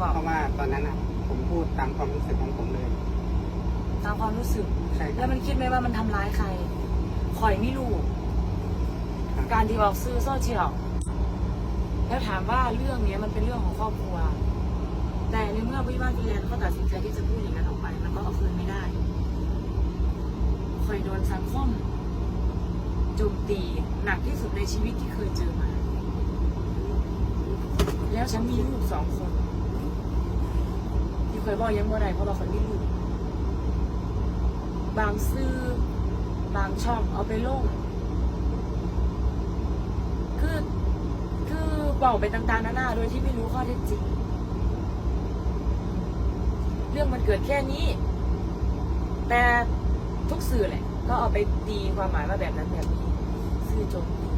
บอกเพราะว่าตอนนั้นอะ ผมพูดตามความรู้สึกของผมเลย ตามความรู้สึก ใช่คแล้รับวมันคิดไหมว่ามันทำร้ายใครคอยไม่รู้ครับการที่ออกซื้อโซเชียลแล้วถามว่าเรื่องเนี้ยมันเป็นเรื่องของครอบครัว แต่ในเมื่อวิวาทฟินแลนด์เขาตัดสินใจที่จะพูดอย่างนั้นออกไป มันก็เอาคืนไม่ได้คอยโดนสังคมโจมตีหนักที่สุดในชีวิตที่เคยเจอมา แล้วฉันมีลูกสองคน ที่เคยบอกยังว่าไรเพราะว่าคนมีลูกบางซื่อบางช่องเอาไปลงคือคือบอกไปต่างๆนานาโดยที่ไม่รู้ข้อเท็จจริง เรื่องมันเกิดแค่นี้ แต่ทุกสื่อแหละ ก็เอาไปตีความหมายว่าแบบนั้นแบบนี้สื่อโจมตี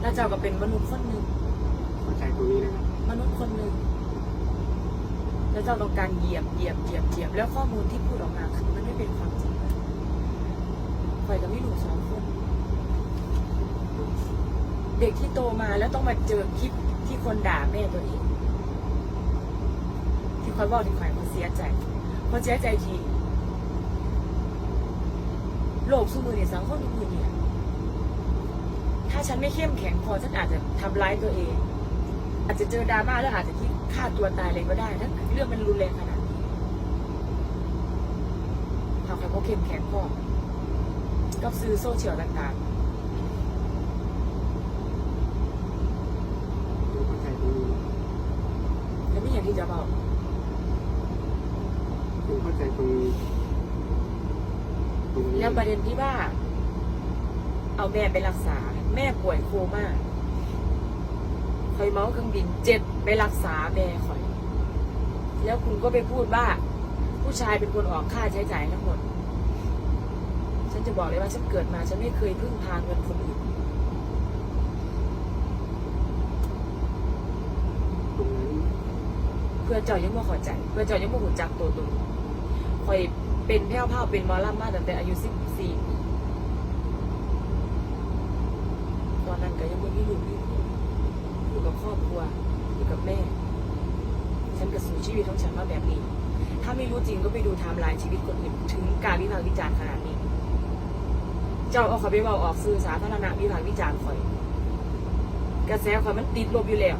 แล้วเจ้าก็เป็นมนุษย์คนหนึ่งเข้าใจตรงนี้นะครับมนุษย์คนหนึ่ง แล้วเจ้าต้องการเหยียบเหยียบเหยียบเหยียบแล้วข้อมูลที่พูดออกมาคือมันไม่เป็นความจริงเลยคอยกับไม่รู้สองคน เด็กที่โตมาแล้วต้องมาเจอคลิปที่คนด่าแม่ตัวเองที่คอยบอกที่คอยมันเสียใจมันเสียใจทีโลกสู้มือเนี่ยสังคมทุกมือเนี่ยถ้าฉันไม่เข้มแข็งพอฉันอาจจะทำร้ายตัวเอง อาจจะเจอดราม่าแล้วอาจจะที่ ฆ่าตัวตายเลยก็ได้ถ้าเรื่องมันรุนแรงขนาดนี้ทำใครก็เข้มแข็งพอกับซื้อโซเชียลต่างผมเข้าใจตรงนี้ๆแล้วไม่อย่างที่จะบอกผมเข้าใจตรงนี้ตรงนี้แล้วประเด็นที่ว่า เอาแม่ไปรักษา แม่ป่วยโคม่าคอย เมาส์เครื่องบินเจ็ดไปรักษาแม่คอย แล้วคุณก็ไปพูดว่า ผู้ชายเป็นคนออกค่าใช้จ่ายทั้งหมด ฉันจะบอกเลยว่าฉันเกิดมาฉันไม่เคยพึ่งพาเงินคนอื่นเพื่อเจ้ายังไม่ข้าใจเพื่อเจ้ายังไม่หูจักตัวตนคอยเป็นแพ้วเผาเป็นมอลำมาตั้งแต่อายุสิบสี่ตอนนั้นก็ยังไม่มีลูกมี อยู่กับครอบครัว อยู่กับแม่ ฉันก็สู่ชีวิตของฉันมาแบบนี้ ถ้าไม่รู้จริงก็ไปดูไทม์ไลน์ชีวิตคนอื่นถึงการวิพากษ์วิจารณ์ขนาดนี้ เจ้าเอาขาไปเบาออกสื่อสาธารณะวิพากษ์วิจารณ์คอย กระแสคอยมันติดลบอยู่แล้ว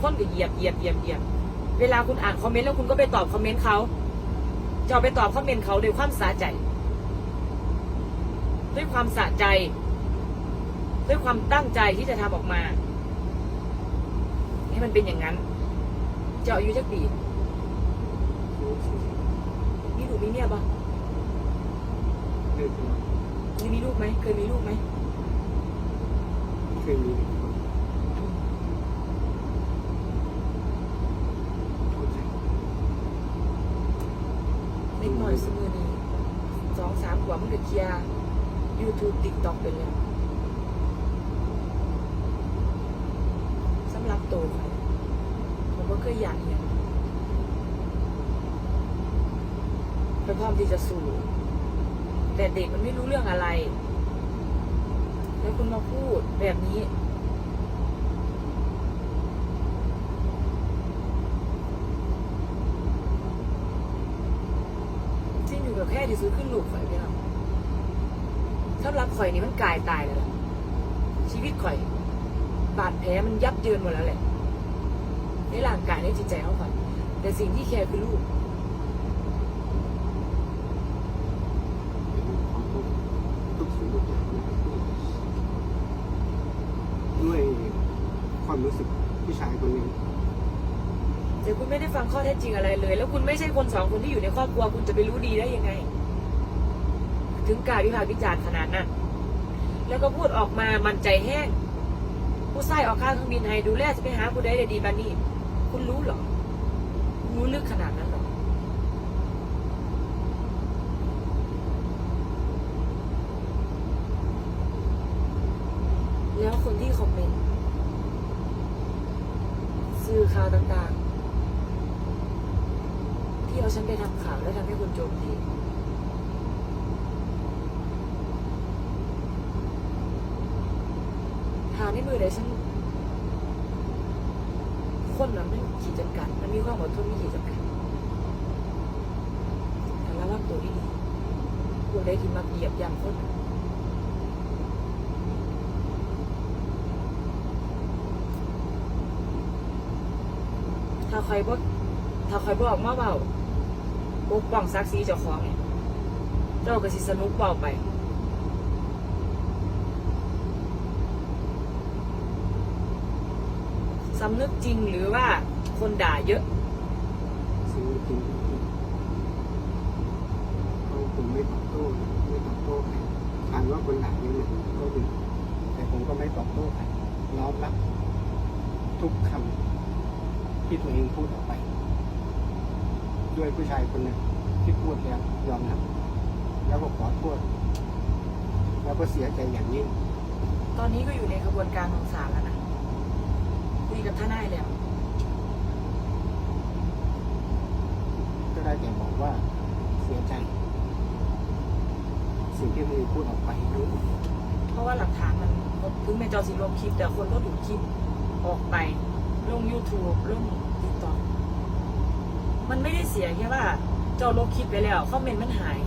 คนก็เหยียบเหยียบเหยียบเหยียบ เวลาคุณอ่านคอมเมนต์แล้วคุณก็ไปตอบคอมเมนต์เขาจะเอาไปตอบคอมเมนต์เขาด้วยความสะใจ ด้วยความสะใจ ด้วยความตั้งใจที่จะทำออกมา ให้มันเป็นอย่างนั้น เจ้าอายุจักปีมีลูกมีเมียปะเรื่องเคยมีลูกไหมเคยมีลูกไหมเคยมีเข้าใจเล็กหน่อยสมือนี้สองสามขวบมันก็เคลียร์ยูทูบติ๊กต็อกไปแล้วสำห รับตัวใครผมก็เคยอยากเห็นไปพร้อมที่จะสู้แต่เด็กมันไม่รู้เรื่องอะไร แล้วคุณมาพูดแบบนี้จริงอยู่กับแค่ที่ซื้อขึ้นลูกข่อยพี่น้องสำหรับข่อยนี่มันกายตายแล้วชีวิตข่อย ดแผลมันยับเยินหมดแล้วแหละในร่างกายในจิตใจเขาข่อยแต่สิ่งที่แคร์คือลูกของทุกทุกสิ่งทุกอย่างนะครับด้วยความรู้สึกผู้ชายคนหนึ่งแต่คุณไม่ได้ฟังข้อเท็จจริงอะไรเลย แล้วคุณไม่ใช่คนสองคนที่อยู่ในครอบครัวคุณจะไปรู้ดีได้ยังไง ถึงการวิพากษ์วิจารณ์ขนาดนั้นแล้วก็พูดออกมามันใจแห้ง ผู้ใส่ออกค่าเครื่องบินให้ดูแลจะไปหาผู้ใดได้ดีบันนี่คุณรู้หรอรู้ลึกขนาดนั้นหรอแล้วคนที่คอมเมนต์สื่อข่าวต่างๆ ที่เอาฉันไปทำข่าวแล้วทำให้คนโจมตี หาในมือเดี๋ยฉันคนน่ะมันขีดจำกัดมันมีความอดทนมีขีดจำกัดแต่ระวังตัวดีๆพวกใดที่มาเหยียบย่ำคนถ้าใครบ่ถ้าใครบ่ออกมาเบาปกป้องศักดิ์ศรีเจ้าของเนี่ยเจ้าก็สิสนุกเบาไป สำนึกจริงหรือว่าคนด่าเยอะสิ่งจริงเขาผมไม่ตอบโต้นะไม่ตอบโต้ใครถามว่าคนด่าเยอะไหมก็ดีแต่ผมก็ไม่ตอบโต้ใครน้อมรับทุกคำที่ตัวเองพูดออกไป ด้วยผู้ชายคนหนึ่งที่พูดแล้วยอมรับแล้วก็ขอโทษแล้วก็เสียใจอย่างยิ่งตอนนี้ก็อยู่ในกระบวนการของศาลแล้วนะคุ ยกับทนายแล้วก็ได้แต่บอกว่าเสียใจสิ่งที่มึงพูดออกไปทั้งหมดเพราะว่าหลักฐานมันถึงแม้จอสิลบคลิป แต่คนก็ดูคลิปออกไป ลง YouTube ลงติ๊กต็อกมันไม่ได้เสียแค่ว่าเจ้าลบคลิปไปแล้วคอมเมนต์มันหาย